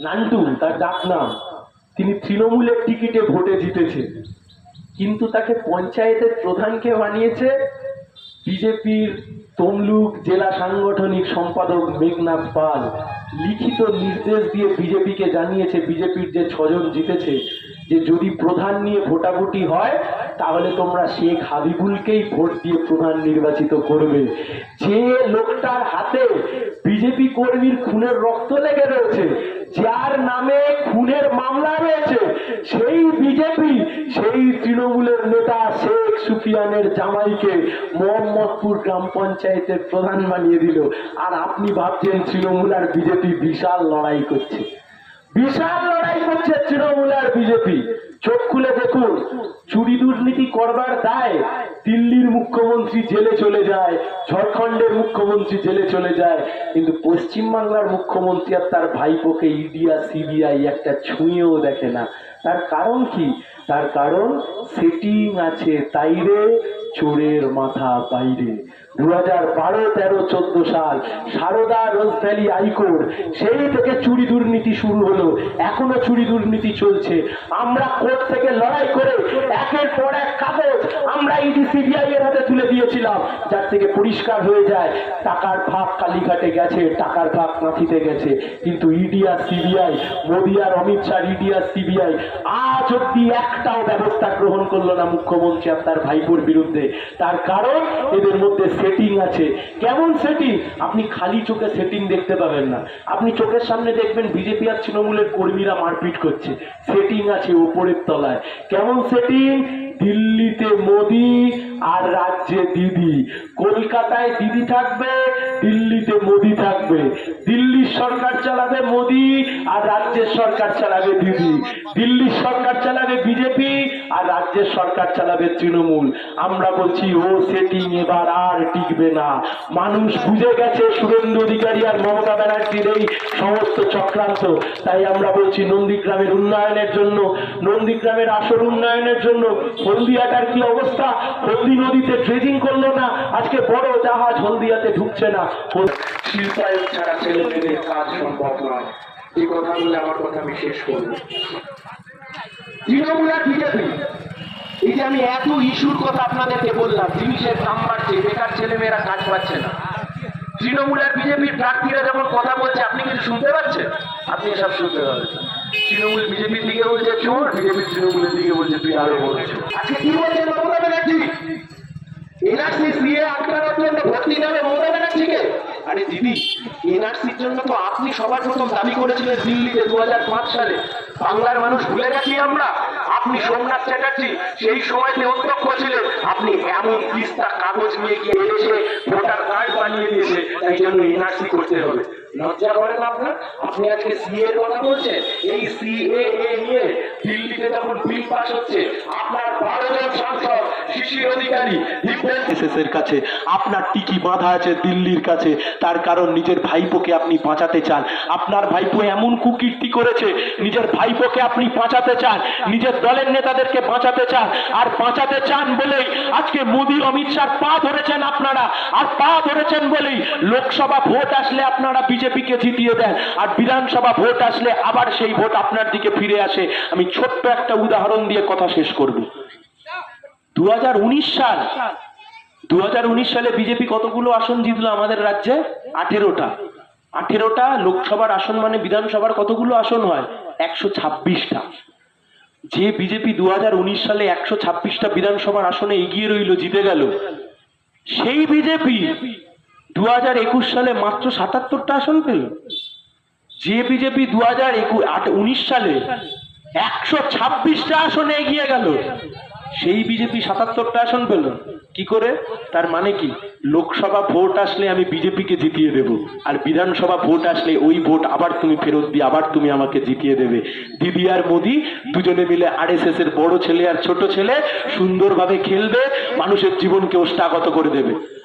নান্টু, তার ডাক নাম। তিনি তৃণমূলের টিকিটে ভোটে জিতেছে। কিন্তু তাকে পঞ্চায়েতের প্রধানকে বানিয়েছে বিজেপির তমলুক জেলা সাংগঠনিক সম্পাদক মেঘনাথ পাল। লিখিত নির্দেশ দিয়ে বিজেপিকে জানিয়েছে, বিজেপির যে ছজন জিতেছে যে যদি প্রধান নিয়ে ভোটাভুটি হয়, তাহলে তোমরা শেখ হাবিবুলকেই ভোট দিয়ে প্রধান নির্বাচিত করবে। যে লোকটার হাতে বিজেপি কর্মীর খুনের রক্ত লেগে রয়েছে, যার নামে খুনের মামলা রয়েছে, সেই বিজেপি, সেই তৃণমূলের নেতা শেখ সুফিয়ানের জামাইকে মোহাম্মদপুর গ্রাম পঞ্চায়েতের প্রধান বানিয়ে দিল। আর আপনি ভাবছেন তৃণমূল আর বিজেপি বিশাল লড়াই করছে। বিশাল লড়াই করছে তৃণমূল আর বিজেপি। চোখ খুলে দেখুন, চুরি দুর্নীতি করবার দায় দিল্লির মুখ্যমন্ত্রী জেলে চলে যায়, ঝাড়খণ্ডের মুখ্যমন্ত্রী জেলে চলে যায়, কিন্তু পশ্চিমবাংলার মুখ্যমন্ত্রী আর তার ভাইপোকে ইডি আর সিবিআই একটা ছুঁয়েও দেখে না। তার কারণ কি? তার কারণ সেটিং আছে তাইরে চোরের মাথা বাইরে। দু হাজার বারো, তেরো, চোদ্দ সাল সারদা রোজ ভ্যালি হাইকোর্ট, সেই থেকে চুরি দুর্নীতি শুরু হলো। এখনও চুরি দুর্নীতি চলছে। আমরা কোর্ট থেকে লড়াই করে একের পর এক কাগজ আমরা ইডি, সিবিআই এর হাতে তুলে দিয়েছিলাম, যার থেকে পরিষ্কার হয়ে যায়, টাকার ভাগ কালীঘাটে গেছে, টাকার ভাগ নাথিতে গেছে। কিন্তু ইডি আর সিবিআই, মোদী আর অমিত শাহ, ইডি আর সিবিআই আজ অব্দি একটাও ব্যবস্থা গ্রহণ করল না মুখ্যমন্ত্রী আর তার ভাইপোর বিরুদ্ধে। তার কারণ এদের মধ্যে সেটিং আছে। কেমন সেটিং আপনি খালি চোখে সেটিং দেখতে পাবেন না। আপনি চোখের সামনে দেখবেন বিজেপি আর তৃণমূলের কর্মীরা মারপিট করছে। সেটিং আছে উপরের তলায়। কেমন সেটিং দিল্লিতে মোদি আর রাজ্যে দিদি। কলকাতায় দিদি থাকবে, দিল্লিতে মোদি থাকবে। দিল্লির সরকার চালাবে মোদি আর রাজ্যের সরকার চালাবে দিদি। দিল্লির সরকার চালাবে বিজেপি আর রাজ্যের সরকার চালাবে তৃণমূল। আমরা বলছি, ও সেটিং এবার আর টিকবে না। মানুষ বুঝে গেছে সুরেন্দ্র অধিকারী আর মমতা ব্যানার্জির এই সমস্ত চক্রান্ত। তাই আমরা বলছি, নন্দীগ্রামের উন্নয়নের জন্য, নন্দীগ্রামের আসল উন্নয়নের জন্য হলদিয়াটার কি অবস্থা? হলদি নদীতে ড্রেজিং করল না? আজকে বড় জাহাজ হলদিয়াতে ঢুকছে না। শিল্পায়ন ছাড়া ছেলে কাজ সম্ভব নয়। এই কথা বলে আমার কথা আমি শেষ করব। তৃণমূল আর বিজেপি এই যে আমি এত ইস্যুর কথা আপনাদেরকে বললাম, জিনিসের দাম বাড়ছে বেকার ছেলেমেয়েরা কাজ পাচ্ছে না। তৃণমূল আর বিজেপির প্রার্থীরা যখন কথা বলছে, আপনি কিছু শুনতে পাচ্ছেন? আপনি এসব শুনতে পাবেন। তৃণমূল বিজেপির দিকে বলছে চোর, বিজেপি তৃণমূলের দিকে বলছে তুই আরও চোর। আজকে কি বলছেন মমতা ব্যানার্জি এনআরসি সিএ আটকানোর জন্য ভোট দিতে হবে মমতা ব্যানার্জিকে আরে দিদি, এনআরসির জন্য তো আপনি সবার প্রথম দাবি করেছিলেন দিল্লিতে দু সালে। বাংলার মানুষ ভুলে গেছি আমরা। আপনি সোমনাথ চ্যাটার্জি, সেই সময়তে অধ্যক্ষ ছিলেন। আপনি এমন তিস্তা কাগজ নিয়ে গিয়ে এসে ভোটার কার্ড বানিয়ে দিয়েছে। তাই জন্য এনআরসি করতে হবে। লজ্জা করেন আপনার? আপনি আজকে সিএ এর কথা বলছেন। এই সিএ নিয়ে দিল্লিতে যখন বিল পাস হচ্ছে, আপনার বারো জন সাংসদ এর কাছে আপনার টিকি বাঁধা আছে দিল্লির কাছে। তার কারণ নিজের ভাইপোকে আপনি বাঁচাতে চান। আপনার ভাইপো এমন কুকীর্তি করেছে, নিজের ভাইপোকে আপনি বাঁচাতে চান, নিজের দলের নেতাদেরকে বাঁচাতে চান। আর বাঁচাতে চান বলেই আজকে মোদী, অমিত শাহ পা ধরেছেন আপনারা। আর পা ধরেছেন বলেই লোকসভা ভোট আসলে আপনারা বিজেপিকে জিতিয়ে দেন। আর বিধানসভা ভোট আসলে আবার সেই ভোট আপনার দিকে ফিরে আসে। আমি ছোট্ট একটা উদাহরণ দিয়ে কথা শেষ করব। দু হাজার উনিশ সাল। দু হাজার উনিশ সালে বিজেপি কতগুলো আসন জিতলো আমাদের রাজ্যে? আঠেরোটা। আঠেরোটা লোকসভার আসন মানে বিধানসভার কতগুলো আসন হয়? একশো ছাব্বিশটা। যে বিজেপি দু সালে একশো ছাব্বিশটা বিধানসভার আসনে এগিয়ে রইল, জিতে গেল, সেই বিজেপি দু একুশ সালে মাত্র সাতাত্তরটা আসন পেল। যে বিজেপি দু হাজার উনিশ সালে একশো ছাব্বিশটা আসনে এগিয়ে গেল সেই বিজেপি সাতাত্তরটা আসন পেল। কি করে? তার মানে কি? লোকসভা ভোট আসলে আমি বিজেপিকে জিতিয়ে দেব। আর বিধানসভা ভোট আসলে ওই ভোট আবার তুমি ফেরত দিয়ে আবার তুমি আমাকে জিতিয়ে দেবে। দিদি আর মোদি দুজনে মিলে আর এস এর বড় ছেলে আর ছোট ছেলে সুন্দরভাবে খেলবে, মানুষের জীবনকে ওষ্ঠাগত করে দেবে।